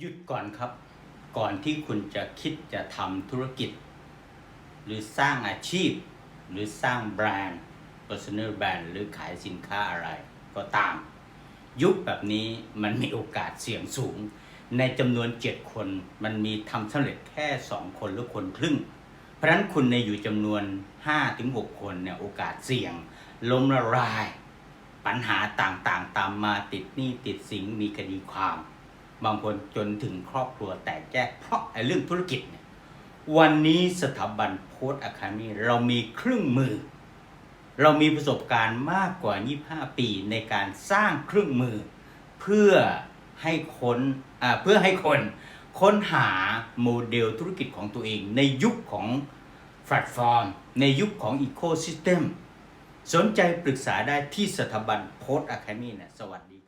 หยุดก่อนครับ ก่อนที่คุณจะคิดจะทำธุรกิจ หรือสร้างอาชีพ หรือสร้างแบรนด์ personal brand หรือขายสินค้าอะไรก็ตาม ยุคแบบนี้มันมีโอกาสเสี่ยงสูง ในจำนวน 7 คนมันมีทำสำเร็จแค่ 2 คนหรือคนครึ่ง เพราะนั้นคุณในอยู่จำนวน 5-6 คนเนี่ยโอกาสเสี่ยง ล้มละลาย ปัญหาต่างๆ ตามมาติดหนี้ติดสินมีคดีความ บางคนจนถึงครอบครัวแตกแยกเพราะไอ้เรื่องธุรกิจเนี่ยวันนี้สถาบันโพสอะคามีเรามีเครื่องมือ เรามีประสบการณ์มากกว่า 25 ปีในการสร้างเครื่องมือ เพื่อให้คนเพื่อให้คนค้นหาโมเดลธุรกิจของตัวเอง ในยุคของแพลตฟอร์ม ในยุคของอีโค y ิสเต็มสนใจปรึกษาได้ที่สถาบันโพสอะคาเมีนะสวัสดี